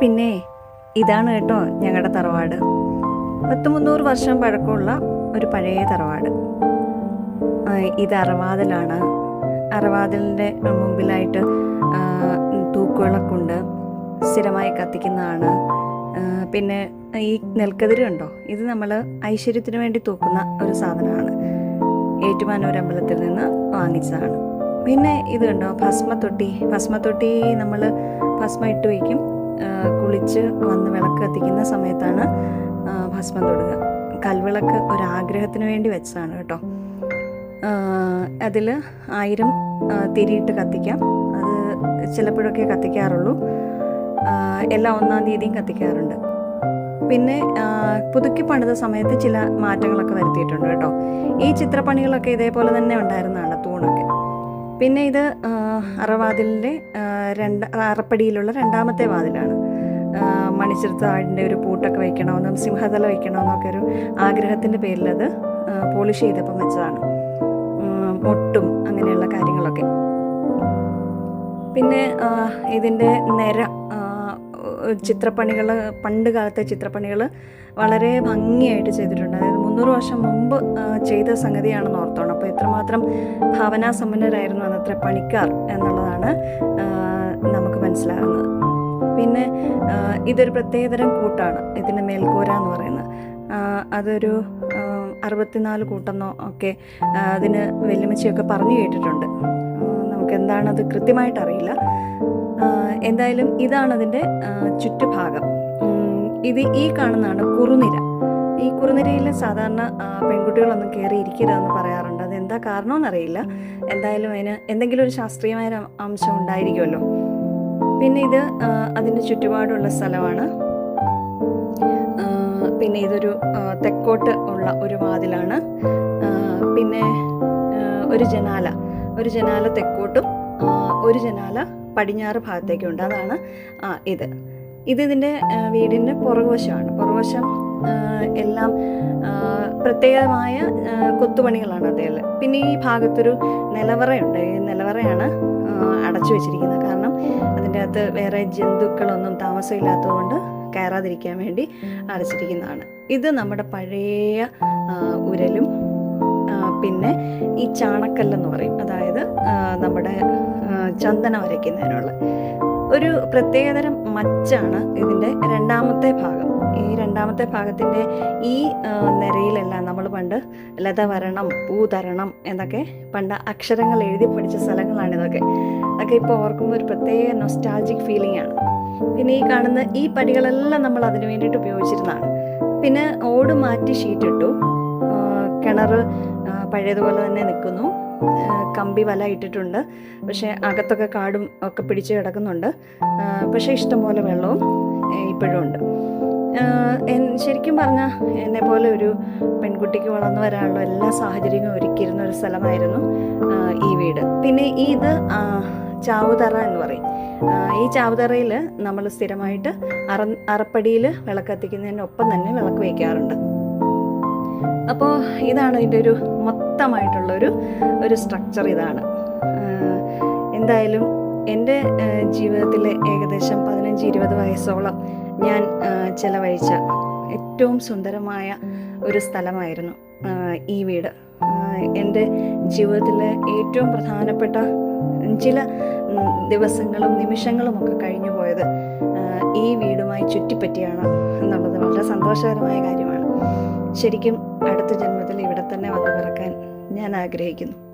പിന്നെ ഇതാണ് കേട്ടോ ഞങ്ങളുടെ തറവാട്. പത്ത് മുന്നൂറ് വർഷം പഴക്കമുള്ള ഒരു പഴയ തറവാട്. ഇത് അറവാതിലാണ്. അറവാതിലിന്റെ മുമ്പിലായിട്ട് തൂക്കുകളൊക്കെ ഉണ്ട്. സ്ഥിരമായി കത്തിക്കുന്നതാണ്. പിന്നെ ഈ നെൽക്കതിര് കണ്ടോ? ഇത് നമ്മൾ ഐശ്വര്യത്തിന് വേണ്ടി തൂക്കുന്ന ഒരു സാധനമാണ്. ഏറ്റുമാനൂർ അമ്പലത്തിൽ നിന്ന് വാങ്ങിച്ചതാണ്. പിന്നെ ഇത് കണ്ടോ? ഭസ്മത്തൊട്ടി. ഭസ്മത്തൊട്ടി നമ്മൾ ഭസ്മ ഇട്ട് വയ്ക്കും. കുളിച്ച് വന്ന് വിളക്ക് കത്തിക്കുന്ന സമയത്താണ് ഭസ്മം തൊടുക. കൽവിളക്ക് ഒരാഗ്രഹത്തിന് വേണ്ടി വെച്ചതാണ് കേട്ടോ. അതിൽ ആയിരം തിരിയിട്ട് കത്തിക്കാം. അത് ചിലപ്പോഴൊക്കെ കത്തിക്കാറുള്ളൂ. എല്ലാ ഒന്നാം തീയതിയും കത്തിക്കാറുണ്ട്. പിന്നെ പുതുക്കി പണിത സമയത്ത് ചില മാറ്റങ്ങളൊക്കെ വരുത്തിയിട്ടുണ്ട് കേട്ടോ. ഈ ചിത്രപ്പണികളൊക്കെ ഇതേപോലെ തന്നെ ഉണ്ടായിരുന്നതാണ് തൂണൊക്കെ. പിന്നെ ഇത് അറവാതിലിന്റെ രണ്ട് അറപ്പടിയിലുള്ള രണ്ടാമത്തെ വാതിലാണ്. മണിച്ചിർത്താടിന്റെ ഒരു പൂട്ടൊക്കെ വയ്ക്കണമെന്നും സിംഹതല വയ്ക്കണമെന്നൊക്കെ ഒരു ആഗ്രഹത്തിന്റെ പേരിൽ അത് പോളിഷ് ചെയ്തപ്പം വെച്ചതാണ്. മൊട്ടും അങ്ങനെയുള്ള കാര്യങ്ങളൊക്കെ. പിന്നെ ഇതിന്റെ നിര ചിത്രപ്പണികൾ പണ്ട് കാലത്തെ ചിത്രപ്പണികൾ വളരെ ഭംഗിയായിട്ട് ചെയ്തിട്ടുണ്ട്. അതായത് മുന്നൂറ് വർഷം മുമ്പ് ചെയ്ത സംഗതിയാണെന്ന് ഓർത്തോണം. അപ്പോൾ എത്രമാത്രം ഭാവനാസമ്പന്നരായിരുന്നു അന്നത്തെ പണിക്കാർ എന്നുള്ളതാണ് നമുക്ക് മനസ്സിലാകുന്നത്. പിന്നെ ഇതൊരു പ്രത്യേകതരം കൂട്ടാണ് ഇതിന്റെ മേൽക്കൂര എന്ന് പറയുന്നത്. അതൊരു അറുപത്തിനാല് കൂട്ടെന്നോ ഒക്കെ അതിന് വെല്ലുമിച്ചയൊക്കെ പറഞ്ഞു കേട്ടിട്ടുണ്ട്. കൃത്യമായിട്ട് നമുക്ക് എന്തായാലും ഇതാണ് അതിന്റെ ചുറ്റുഭാഗം. ഇത് ഈ കാണുന്നതാണ് കുറുനിര. ഈ കുറുനിരയിൽ സാധാരണ പെൺകുട്ടികളൊന്നും കയറി ഇരിക്കരുതെന്ന് പറയാറുണ്ട്. അതെന്താ കാരണമെന്നറിയില്ല എന്തായാലും അതിന് എന്തെങ്കിലും ഒരു ശാസ്ത്രീയമായ അംശം ഉണ്ടായിരിക്കുമല്ലോ. പിന്നെ ഇത് അതിന്റെ ചുറ്റുപാടുള്ള സ്ഥലമാണ്. പിന്നെ ഇതൊരു തെക്കോട്ട് ഉള്ള ഒരു വാതിലാണ്. പിന്നെ ഒരു ജനാല. ഒരു ജനാല തെക്കോട്ടും ഒരു ജനാല പടിഞ്ഞാറ് ഭാഗത്തേക്കുണ്ട് അതാണ് ഇത്. ഇത് ഇതിന്റെ വീടിന്റെ പുറകുവശമാണ്. പുറകുവശം എല്ലാം പ്രത്യേകമായ കൊത്തുപണികളാണ് അതിൽ. പിന്നെ ഈ ഭാഗത്തൊരു നിലവറയുണ്ട്. ഈ നിലവറയാണ് അടച്ചു വെച്ചിരിക്കുന്നത്. കാരണം അതിന്റെ അകത്ത് വേറെ ജന്തുക്കളൊന്നും താമസമില്ലാത്തതുകൊണ്ട് കയറാതിരിക്കാൻ വേണ്ടി അടച്ചിരിക്കുന്നതാണ്. ഇത് നമ്മുടെ പഴയ ഉരലും പിന്നെ ഈ ചാണക്കല്ലെന്ന് പറയും. അതായത് നമ്മുടെ ചന്ദനം അരയ്ക്കുന്നതിനുള്ള ഒരു പ്രത്യേകതരം മച്ചാണ് ഇതിന്റെ രണ്ടാമത്തെ ഭാഗം. ഈ രണ്ടാമത്തെ ഭാഗത്തിന്റെ ഈ നിരയിലെല്ലാം നമ്മൾ പണ്ട് ലത വരണം പൂ തരണം എന്നൊക്കെ പണ്ട് അക്ഷരങ്ങൾ എഴുതി പഠിച്ച സ്ഥലങ്ങളാണ് ഇതൊക്കെ. അതൊക്കെ ഇപ്പോൾ ഓർക്കുമ്പോൾ ഒരു പ്രത്യേക നൊസ്റ്റാൾജിക് ഫീലിംഗ് ആണ്. പിന്നെ ഈ കാണുന്ന ഈ പടികളെല്ലാം നമ്മൾ അതിനു വേണ്ടിയിട്ട് ഉപയോഗിച്ചിരുന്നതാണ്. പിന്നെ ഓട് മാറ്റി ഷീറ്റിട്ടു കിണർ പഴയതുപോലെ തന്നെ നിൽക്കുന്നു. കമ്പി വല ഇട്ടിട്ടുണ്ട്. പക്ഷേ അകത്തൊക്കെ കാടും ഒക്കെ പിടിച്ച് കിടക്കുന്നുണ്ട്. പക്ഷേ ഇഷ്ടംപോലെ വെള്ളവും ഇപ്പോഴും ഉണ്ട്. ശരിക്കും പറഞ്ഞാൽ എന്നെ പോലെ ഒരു പെൺകുട്ടിക്ക് വളർന്നു വരാനുള്ള എല്ലാ സാഹചര്യങ്ങളും ഒരുക്കിയിരുന്ന ഒരു സ്ഥലമായിരുന്നു ഈ വീട്. പിന്നെ ഈ ഇത് ചാവുതറ എന്ന് പറയും. ഈ ചാവുതറയിൽ നമ്മൾ സ്ഥിരമായിട്ട് അറ അറപ്പടിയിൽ വിളക്ക് കത്തിക്കുന്നതിനൊപ്പം തന്നെ വിളക്ക് വയ്ക്കാറുണ്ട്. അപ്പോൾ ഇതാണ് ഇതിന്റെ ഒരു മൊത്തമായിട്ടുള്ളൊരു ഒരു സ്ട്രക്ചർ ഇതാണ്. എന്തായാലും എന്റെ ജീവിതത്തിൽ ഏകദേശം പതിനഞ്ച് ഇരുപത് വയസ്സോളം ഞാൻ ചിലവഴിച്ച ഏറ്റവും സുന്ദരമായ ഒരു സ്ഥലമായിരുന്നു ഈ വീട്. എന്റെ ജീവിതത്തിലെ ഏറ്റവും പ്രധാനപ്പെട്ട ചില ദിവസങ്ങളും നിമിഷങ്ങളും ഒക്കെ കഴിഞ്ഞു പോയത് ഈ വീടുമായി ചുറ്റിപ്പറ്റിയാണ് എന്നുള്ളത്. വളരെ സന്തോഷകരമായ കാര്യമാണ്. ശരിക്കും അടുത്ത ജന്മത്തിൽ ഇവിടെ തന്നെ വന്ന് പിറക്കാൻ ഞാൻ ആഗ്രഹിക്കുന്നു.